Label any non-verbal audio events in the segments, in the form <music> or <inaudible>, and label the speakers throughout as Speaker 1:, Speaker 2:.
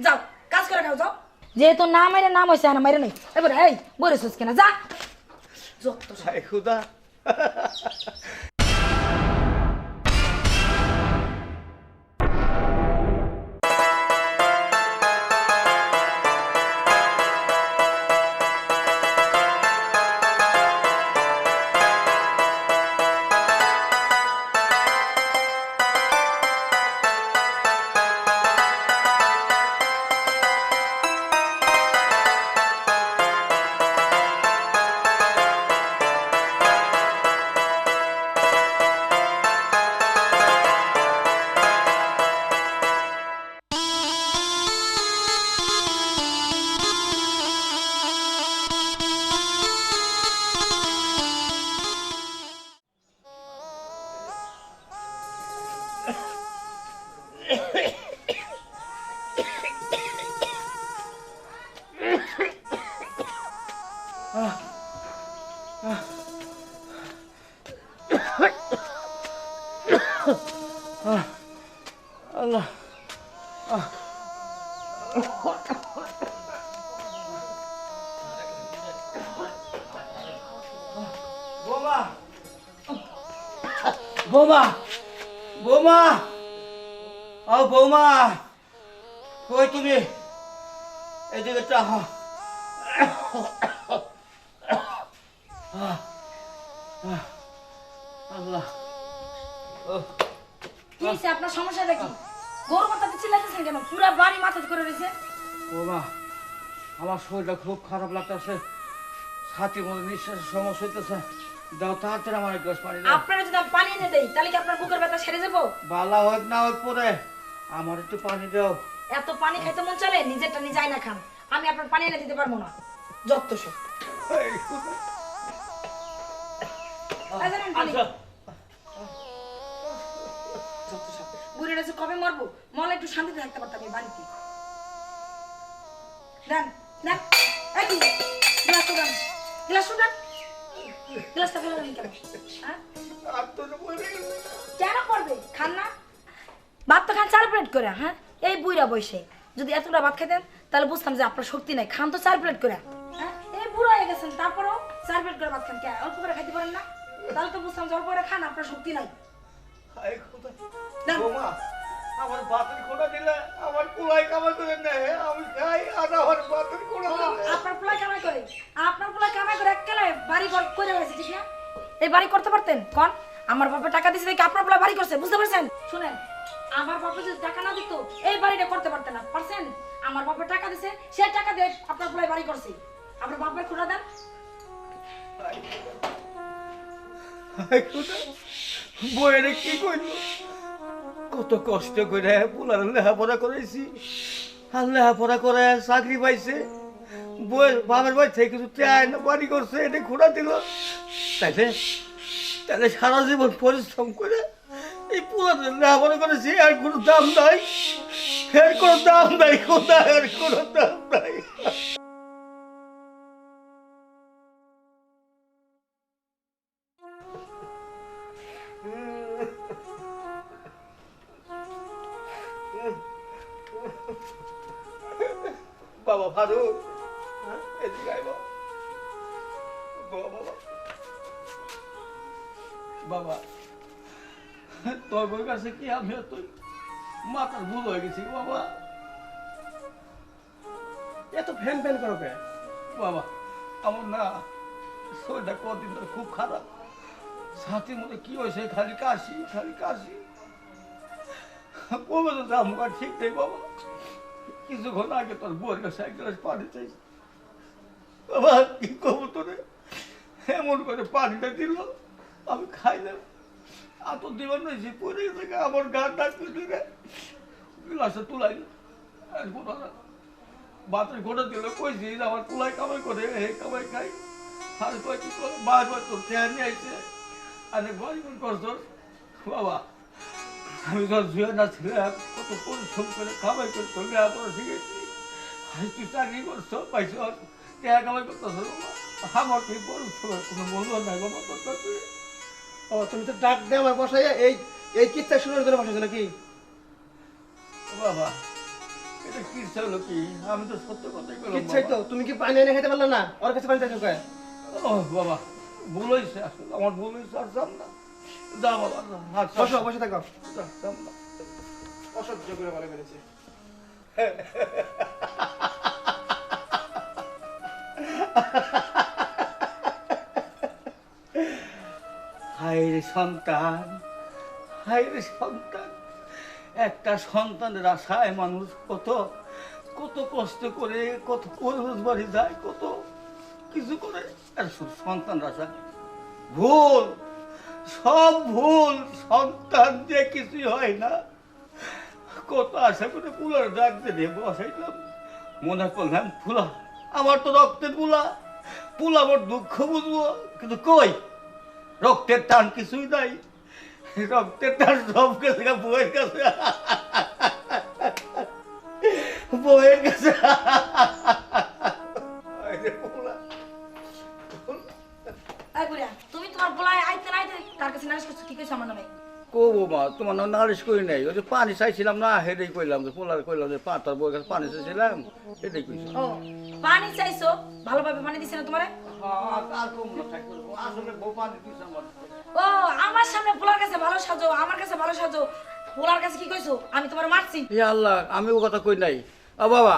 Speaker 1: যাও কাজ করে খাও যাও। যেহেতু না মাইরে নাম হয়েছে আনা মাইরে নাই। এই বুড়া এই বলেছিস কিনা যা। যত।
Speaker 2: হায় খুদা। কই তুমি এদিকে চাহা আল্লাহ
Speaker 1: কি হয়েছে আপনার সমস্যাটা কি? গরু মাথাতে চিল্লাইতেছেন কেন? পুরা বাড়ি মাথাতে করে রয়েছে।
Speaker 2: বৌমা আমার শরীরটা খুব খারাপ লাগতেছে। ছাতির মধ্যে নিঃশ্বাসের সমস্যা হইতেছে। দাও তাড়াতাড়ি আমার এক গ্লাস পানি দাও।
Speaker 1: আপনারা যদি পানি এনে দেই তাহলে কি আপনার বুকের ব্যথা সেরে যাব?
Speaker 2: বালা হোক না হোক পরে আমার একটু পানি দাও।
Speaker 1: এত পানি খাইতে মন চলে নিজেরটা নিজেই না খান। আমি আপনার পানি এনে দিতে পারব না। যত সব।
Speaker 2: আচ্ছা।
Speaker 1: বুড়িটা যে কবে মরবো? মনে একটু শান্তিতে থাকতে পারতাম এই বাড়িতে। দেন দেন। এই গ্লাস দেন। গ্লাস দেন। গ্লাসটা ফেলে কেন? হ্যাঁ? কেন করবে? খান না। ভাত তো খান চার প্লেট করে হ্যাঁ? এই বুইরা বসে যদি এতটা ভাত খেতেন তাহলে বুঝতাম যে আপনার শক্তি নাই। খান তো চার প্লেট করে। হ্যাঁ? এই বুড়ো হয়ে গেছেন তারপরেও চার প্লেট করে ভাত খান কে? অল্প করে খাইতে পারেন না? তাহলে তো বুঝতাম যে অল্প করে খান আপনার শক্তি নাই।
Speaker 2: আমার বাতের খোঁড়া দিলে আমার কুলাই কামাই করে নেয়। আমি খাই আর আমার বাতের খোঁড়া
Speaker 1: আপনার পোলা কামাই করে। আপনার পোলা কামাই করে এককালে বাড়ি ঘর করে হয়েছে ঠিক না? এই বাড়ি করতে পারতেন? কোন আমার বাবা টাকা দেখে আপনার পোলা বাড়ি করছে বুঝতে পারছেন? শুনেন আমার বাবা যদি টাকা না দিত, এই বাড়িটা করতে পারতেন না। পারছেন? আমার বাবা টাকা দিছে, সে টাকা দিয়ে আপনার পোলা বাড়ি করছে। আপনার বাবার খোলা দেন।
Speaker 2: বইয়ের কি করল কত কষ্ট করে পোলার লেখাপড়া করেছি আর লেখাপড়া করে চাকরি পাইছে। বইয়ের বাবার বাড়ি থেকে কিছু চায় না বাড়ি করছে এটা খোঁড়া দিল। তাইলে তাহলে সারা জীবন পরিশ্রম করে এই পোলাদের লেখাপড়া করেছি আর কোনো দাম নাই। এর কোনো দাম নাই খোদা এর কোনো দাম নাই? বাবা ফারুক বাবা। বাবা তোর কাছে কি আমি তুই মাথার ভুল হয়ে গেছি বাবা?
Speaker 3: এত ফ্যান ফ্যান করো কে
Speaker 2: বাবা, আমার না শরীরটা কদিন ধরে খুব খারাপ। ছাতির মধ্যে কি হয়েছে? খালি কাশি খালি কাশি। কবে তো দাম ঠিক নেই বাবা। কিছুক্ষণ আগে তোর বউয়ের কাছে এক গ্লাস পানি চাইছি। বাবা, কি করব তোরে? এমন করে পানিটা দিল, আমি খাইলাম এত দিবার নইছি পরে গেছে আমার গা। ডাকতে দিলে। গ্লাসটা তুলাই না, বাতের ঘোড়া দিল কইছি যে, আমার তুলাই কামাই করে হে কামাই খাই। আর কয় কি করে? বার বার তোর চেয়ার নিয়ে আইছে। আরে বই কোন করছস বাবা, আমি যখন শুয়ে না ছিলাম কত পরিশ্রম করে কামাই করে তোর লেখাপড়া শিখেছি। আজ তুই চাকরি করছ, পাইছ টাকা কামাই করতেছ, বাবা। আমাকে বড় ছোট কোনো মূল্য নাই, বাবা, তোর
Speaker 3: ও তুমি তো ডাক দে আমার বসাই এই এই কিচ্ছা শুনার জন্য বসাইছো নাকি?
Speaker 2: বাবা এটা কি হলো কি? আমি তো সত্য কথাই বললাম
Speaker 3: কিচ্ছাই তো তুমি কি পানি এনে খেতে পারলে না? ওর কাছে পানি চাইছো কয়?
Speaker 2: ও বাবা ভুল হয়েছে আসলে আমার ভুল হয়েছে আর যাম না। যা বাবা
Speaker 3: বসো বসে থাকো।
Speaker 2: যাম না।
Speaker 3: অসহ্য করে বলে ফেলেছে।
Speaker 2: হায় <laughs> রে সন্তান হায় রে সন্তান। একটা সন্তানের আশায় মানুষ কত কত কষ্ট করে, কত বাড়ি যায়, কত কিছু করে। আর সন্তান আশা ভুল, সব ভুল, সন্তান যে কিছুই হয় না। কত আশা করে পুলার ডাক দিয়ে বসাইলাম। মনে করলাম, ফুলা, আমার তো রক্তের পুলা। পুলা, আমার দুঃখ বুঝব। কিন্তু কই? রক্তের টান কিছুই নাই। রক্তের টান সব গেছে বইয়ের কাছে। বউয়ের কাছে।
Speaker 1: তুমি তোমার বলায় আইতে না আইতে তার কাছে না করছ, কি কইছো আমার নামে?
Speaker 2: বৌমা তোমার নাম নালিশ করি নাই। ওই যে পানি চাইছিলাম না হেঁটেই কইলাম যে পোলার কইলাম যে বউয়ের কাছে পানি চাইছিলাম এটাই কইছি।
Speaker 1: ও পানি চাইছো? ভালোভাবে পানি দিছে না তোমারে?
Speaker 2: আসলে বউ পানি দিছে আমার।
Speaker 1: ও আমার সামনে পোলার কাছে ভালো সাজো আমার কাছে ভালো সাজো। পোলার কাছে কি কইছো? আমি তোমার মারছি।
Speaker 2: ই আল্লাহ আমি ও কথা কই নাই। ও বাবা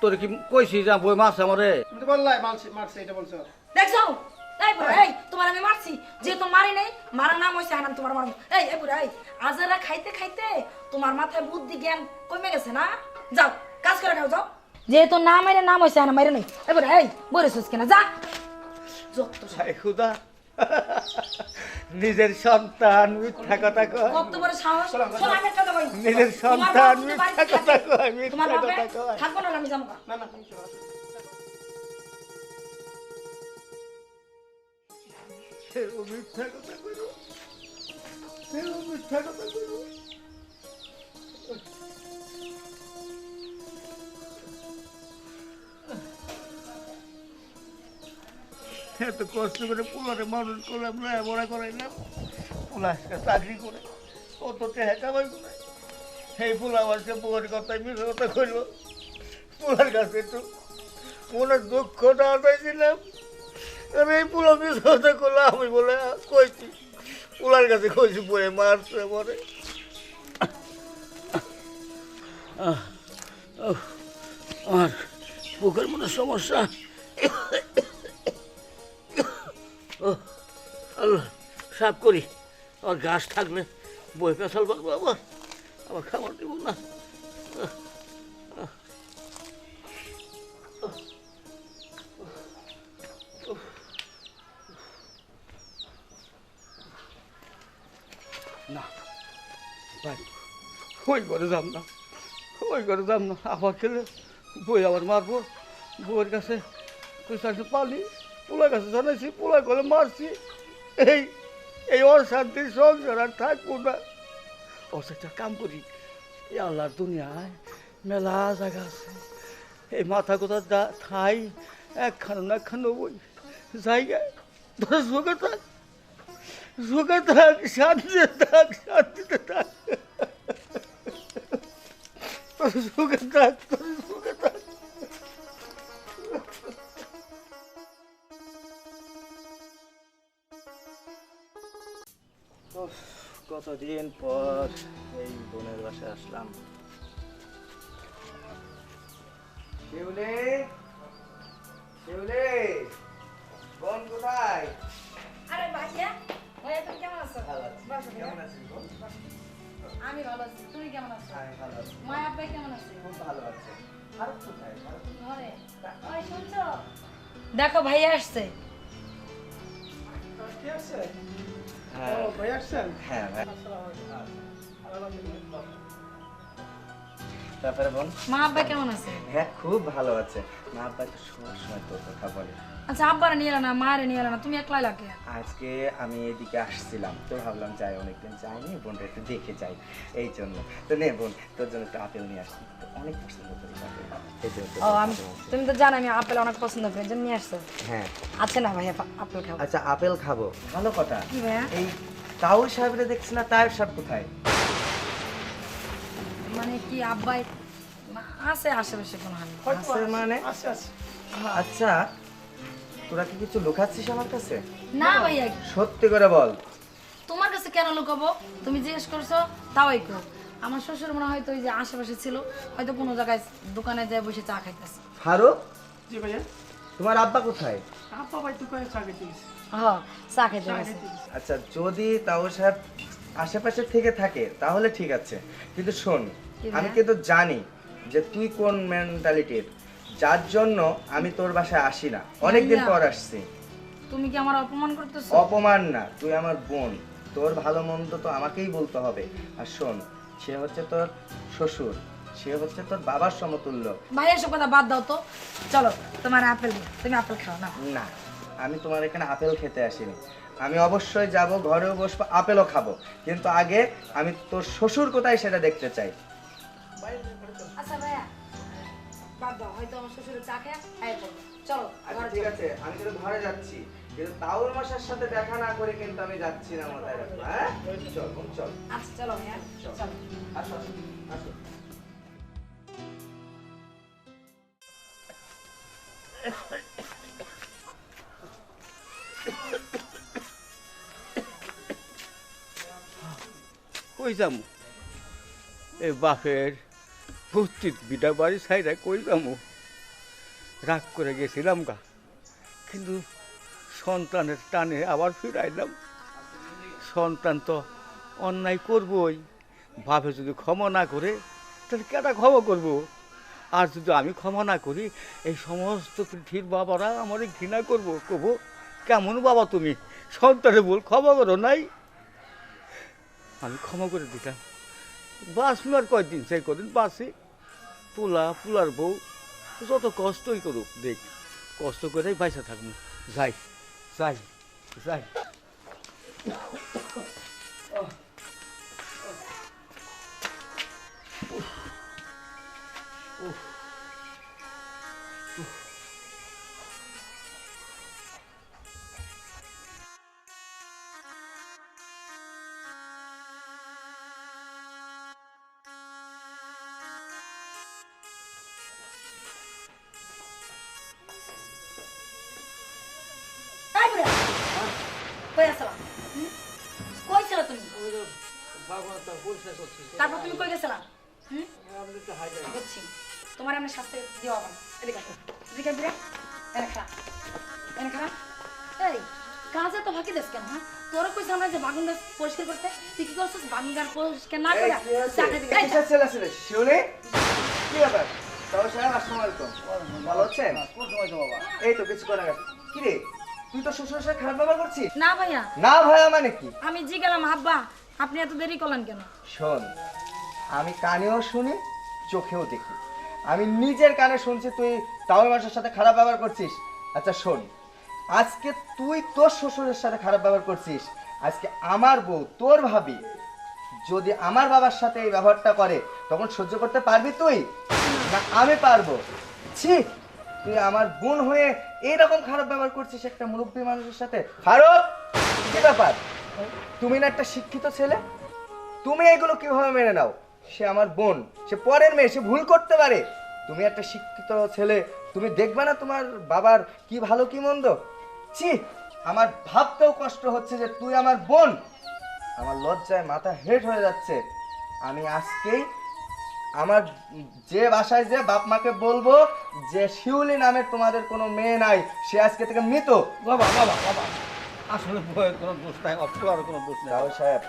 Speaker 2: তোর কি কইছি যা বই মাছ আমারে?
Speaker 3: তুমি তো বললাই মারছে মারছে এটা বলছো।
Speaker 1: দেখছ? এই বুড়া এই তোমার আমি মারছি। যেহেতু মারি নাই মারার নাম হয়েছে আনাম তোমার মারম এই এই বুড়া এই আজারা খাইতে খাইতে তোমার মাথায় বুদ্ধি জ্ঞান কমে গেছে না? যাও কাজ করে খাও যাও। যেহেতু না মাইরে নাম হয়েছে আনা মাইরে নাই। এই বুড়া এই বলেছিস কিনা যা। যত।
Speaker 2: হায় খুদা। নিজের সন্তান মিথ্যা কথা কয়।
Speaker 1: কত বড় সাহস। শোন আমি একটা কই
Speaker 2: নিজের সন্তান মিথ্যা কথা কয় মিথ্যা কথা কয়।
Speaker 1: থাকব না আমি যাব।
Speaker 3: না। না
Speaker 2: কথা কথা এত কষ্ট করে পোলারে মানুষ করলাম বড়া করাইলাম। পোলা চাকরি করে, কত টাকা কামাই সেই পোলা আমার সে বউয়ের কথায় মিশে কথা কইল। পোলার কাছে একটু মনের দুঃখটা আটাইছিলাম আমি এই পোলা কথা আমি বলে কইছি পোলার কাছে কইছি পরে মারছে পরে আমার বুকের মনে সমস্যা। আল্লাহ, সাফ করি। আমার গাছ থাকলে বই পাবো আবার আবার খাবার দিব না। ওই ঘরে যাম না। ওই ঘরে যাম না। আবার খেলে বই আবার মারবো। বউয়ের কাছে পালি। পোলার কাছে জানাইছি পোলা করে মারছি। এই এই অশান্তি সংসার আর থাকব না। একটা কাম করি। এই আল্লাহর দুনিয়ায় মেলা জায়গা আছে। এই মাথা কোথা দা ঠাই, একখানো না একখানো বই জায়গায়। ধরে সুখে থাক থাক, শান্তিতে থাক শান্তিতে থাক। তোর সুখে থাক তোর সুখে থাক
Speaker 4: কতদিন পর এই বোনের বাসায় আসলাম? শিউলি? শিউলি? বোন কোথায়?
Speaker 1: আরে ভাইয়া ভাইয়া তুমি কেমন আছো?
Speaker 4: ভালো আছি। কেমন আছিস বোন?
Speaker 1: আমি ভালো আছি। তুমি কেমন আছো?
Speaker 4: আমি ভালো আছি।
Speaker 1: মা আব্বা কেমন আছে?
Speaker 4: খুব ভালো আছে। ভারত কোথায়? ভারত?
Speaker 1: ঘরে। ওই শুনছো? দেখো ভাইয়া আসছে।
Speaker 3: কি আসছে?
Speaker 4: হ্যাঁ।
Speaker 3: ও ভাই আসছেন?
Speaker 4: হ্যাঁ ভাই।
Speaker 3: আসসালামু আলাইকুম।
Speaker 4: তারপরে বল।
Speaker 1: মা আব্বা কেমন আছে?
Speaker 4: হ্যাঁ খুব ভালো আছে। মা আব্বা তো সবসময় তোর কথা বলে।
Speaker 1: আচ্ছা আব্বারে নিয়ে এলো না মারে নিয়ে এলো না তুমি একলাই লাগে?
Speaker 4: আজকে আমি এদিকে আসছিলাম তো ভাবলাম যাই অনেকদিন যাইনি বোনটা একটু দেখে যাই এই জন্য। তো নে বোন তোর জন্য একটু আপেল নিয়ে আসছি তো অনেক পছন্দ করি আপেল। এই জন্য তোর
Speaker 1: ও আমি তুমি তো জানো আমি আপেল অনেক পছন্দ করি জন্য নিয়ে আসছো।
Speaker 4: হ্যাঁ।
Speaker 1: আছে না ভাইয়া আপেল খাব।
Speaker 4: আচ্ছা আপেল খাব ভালো কথা।
Speaker 1: কি ভাইয়া?
Speaker 4: এই তাউর সাহেবরে দেখছি না তায়ের সাহেব কোথায়?
Speaker 1: মানে কি আব্বাই না- আছে আশেপাশে কোনো হানি
Speaker 4: আছে মানে?
Speaker 3: আচ্ছা
Speaker 4: তোরা কি কিছু লুকাচ্ছিস আমার কাছে?
Speaker 1: না ভাইয়া।
Speaker 4: সত্যি করে বল।
Speaker 1: তোমার কাছে কেন লুকাবো? তুমি জিজ্ঞেস করছ তাও কো আমার শ্বশুর মনে হয়তো ওই যে আশেপাশে ছিল হয়তো কোনো জায়গায় দোকানে যায় বসে চা খাইতেছে।
Speaker 4: ফারুক?
Speaker 3: জি ভাইয়া।
Speaker 4: তোমার আব্বা কোথায়?
Speaker 3: আপা ভাই দোকানে চা গেছে।
Speaker 1: হ্যাঁ চা খাইতে গেছে।
Speaker 4: আচ্ছা যদি তাও সাহেব আশেপাশে থেকে থাকে তাহলে ঠিক আছে। কিন্তু শোন আমি? কিন্তু জানি যে তুই কোন মেন্টালিটির যার জন্য আমি তোর বাসায় আসি না। অনেকদিন পর আসছি।
Speaker 1: তুমি কি আমার অপমান করতেছো?
Speaker 4: অপমান না তুই আমার বোন। তোর ভালো মন্দ তো আমাকেই বলতে হবে। আর শোন সে হচ্ছে তোর শ্বশুর সে হচ্ছে তোর বাবার সমতুল্য।
Speaker 1: ভাই এসব কথা বাদ দাও তো। চলো তোমার আপেল তুমি আপেল খাও না।
Speaker 4: না আমি তোমার এখানে আপেল খেতে আসিনি। আমি অবশ্যই যাব ঘরেও বসবো আপেলও খাব। কিন্তু আগে আমি তোর শ্বশুর কোথায় সেটা দেখতে চাই।
Speaker 1: বাদ দাও হয়তো আমার শ্বশুরের চা খেয়ে খাই পড়ব। চলো
Speaker 4: আচ্ছা ঠিক আছে আমি কিন্তু ঘরে যাচ্ছি। কিন্তু তাউর মাসের সাথে দেখা না করে কিন্তু আমি যাচ্ছি না মাথায় রাখব হ্যাঁ? চল চল।
Speaker 1: আচ্ছা চলো চলো।
Speaker 4: আসো আসো, আসো।
Speaker 2: কই যামু? এই বাপের। ভর্তি বিটা বাড়ি সাইডে যামু রাগ করে গেছিলাম গা, কিন্তু সন্তানের টানে আবার ফিরাইলাম। সন্তান তো অন্যায় করবই বাপে যদি ক্ষমা না করে, তাহলে কেটা ক্ষমা করব? আর যদি আমি ক্ষমা না করি, এই সমস্ত পৃথিবীর বাবারা আমার ঘৃণা করব। কব, কেমন বাবা তুমি? সন্তানে বল ক্ষমা করো নাই? আমি ক্ষমা করে দিতাম। বাঁচলো আর কয়দিন? সেই কদিন বাঁচি। পোলা পোলার বউ যত কষ্টই করুক দেখ কষ্ট করেই বাইসা থাকব। যাই যাই যাই।
Speaker 1: কই আসলা কই ছিল তুমি? তারপর তুমি কই গেছিলা? বুঝছি। তোমার আমি শাস্তি দিও আবার এদিকে এদিকে বুড়া এনে খারাপ এনে খারাপ এই কাজে তো ফাঁকি দেশ কেন হ্যাঁ? তোরা কইছ আমরা যে বাগুন গাছ পরিষ্কার করতে। তুই কি করছিস? বাগুন গাছ পরিষ্কার না করে চাকরি দিবি। এই।
Speaker 4: ছেলে ছেলে শিউলি কি ব্যাপার? তাও সাহেব আসসালামু আলাইকুম ভালো আছেন এই তো কিছু করে কি রে? তুই তো শ্বশুরের সাথে খারাপ ব্যবহার করছিস?
Speaker 1: না ভাইয়া।
Speaker 4: না ভাইয়া মানে কি?
Speaker 1: আমি জি গেলাম আব্বা। আপনি এত দেরি করলেন কেন?
Speaker 4: শোন আমি কানেও শুনি চোখেও দেখি। আমি নিজের কানে শুনছি তুই তাওয়ার মানুষের সাথে খারাপ ব্যবহার করছিস। আচ্ছা শোন আজকে তুই তোর শ্বশুরের সাথে খারাপ ব্যবহার করছিস। আজকে আমার বউ তোর ভাবি যদি আমার বাবার সাথে এই ব্যবহারটা করে তখন সহ্য করতে পারবি তুই? না আমি পারব। ছি তুই আমার বোন হয়ে এইরকম খারাপ ব্যবহার করছিস একটা মুরব্বী মানুষের সাথে? ফারুক, কি ব্যাপার? তুমি না একটা শিক্ষিত ছেলে? তুমি এগুলো কীভাবে মেনে নাও? সে আমার বোন, সে পরের মেয়ে, সে ভুল করতে পারে। তুমি একটা শিক্ষিত ছেলে, তুমি দেখবে না তোমার বাবার কি ভালো, কি মন্দ? ছি, আমার ভাবতেও কষ্ট হচ্ছে যে তুই আমার বোন। আমার লজ্জায় মাথা হেট হয়ে যাচ্ছে। আমি আজকেই আমার যে বাসায় যে বাপ মাকে বলব যে শিউলি নামের তোমাদের কোনো মেয়ে নাই সে আজকে থেকে মৃত।
Speaker 2: বাবা বাবা বাবা। আসলে কোনো দোষ নাই আর কোনো দোষ নাই।
Speaker 4: রাহুল সাহেব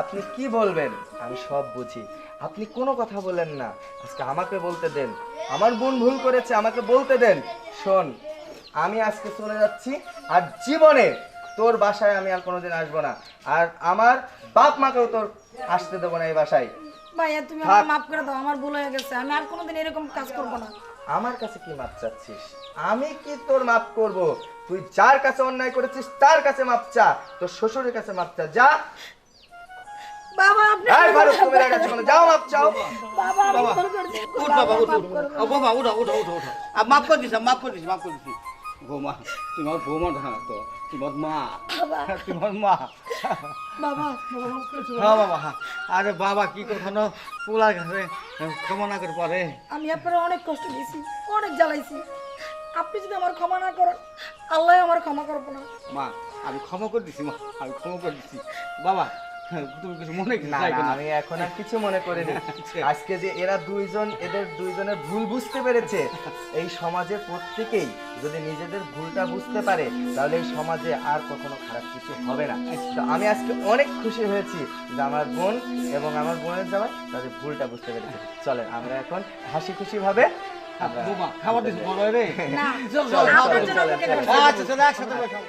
Speaker 4: আপনি কি বলবেন? আমি সব বুঝি। আপনি কোনো কথা বলেন না। আজকে আমাকে বলতে দেন। আমার বোন ভুল করেছে আমাকে বলতে দেন। শোন আমি আজকে চলে যাচ্ছি আর জীবনে তোর বাসায় আমি আর কোনোদিন আসব না। আর আমার বাপ মাকেও তোর আসতে দেবো না এই বাসায়।
Speaker 1: ভাইয়া তুমি। আমার মাফ করে দাও আমার ভুল হয়ে গেছে আমি আর কোনোদিন এরকম কাজ করব না।
Speaker 4: আমার কাছে কি মাপ চাচ্ছিস? আমি কি তোর মাপ করব? তুই যার কাছে অন্যায় করেছিস তার কাছে মাপ চা তোর শ্বশুরের কাছে মাপ চা যা।
Speaker 1: বাবা আপনি
Speaker 4: এই ফারুক তুমি কাছে কোনো? যাও মাপ চাও।
Speaker 1: বাবা আমি
Speaker 2: বাবা,
Speaker 1: ভুল করেছি।
Speaker 2: উঠ
Speaker 1: বাবা,
Speaker 2: বাবা উঠ উঠ। ও বাবা উঠো উঠো উঠো উঠো আর মাফ করে দিছি মাফ করে দিছি মাফ করে দিছি বৌমা তুমি আমার বৌমা ধরা তো। তোমার মা তোমার মা
Speaker 1: বাবা।
Speaker 2: হ্যাঁ বাবা হ্যাঁ। আরে বাবা কি কখনো পোলা ঘরে ক্ষমা না করে পারে।
Speaker 1: আমি আপনার অনেক কষ্ট দিয়েছি অনেক জ্বালাইছি। আপনি যদি আমার ক্ষমা না করেন আল্লাহ আমার ক্ষমা করব না।
Speaker 2: মা আমি ক্ষমা করে দিছি মা আমি ক্ষমা করে দিছি। বাবা তুমি কিছু মনে
Speaker 4: না না,
Speaker 2: না?
Speaker 4: আমি এখন আর কিছু মনে করিনি। আজকে যে এরা দুইজন এদের দুইজনের ভুল বুঝতে পেরেছে এই সমাজে প্রত্যেকেই যদি নিজেদের ভুলটা বুঝতে পারে তাহলে এই সমাজে আর কখনো খারাপ কিছু হবে না। তো আমি আজকে অনেক খুশি হয়েছি যে আমার বোন এবং আমার বোনের জামাই তাদের ভুলটা বুঝতে পেরেছে। চলেন আমরা এখন হাসি খুশি ভাবে
Speaker 2: খাবার দিছি বড় রে। আচ্ছা চলো একসাথে বসো।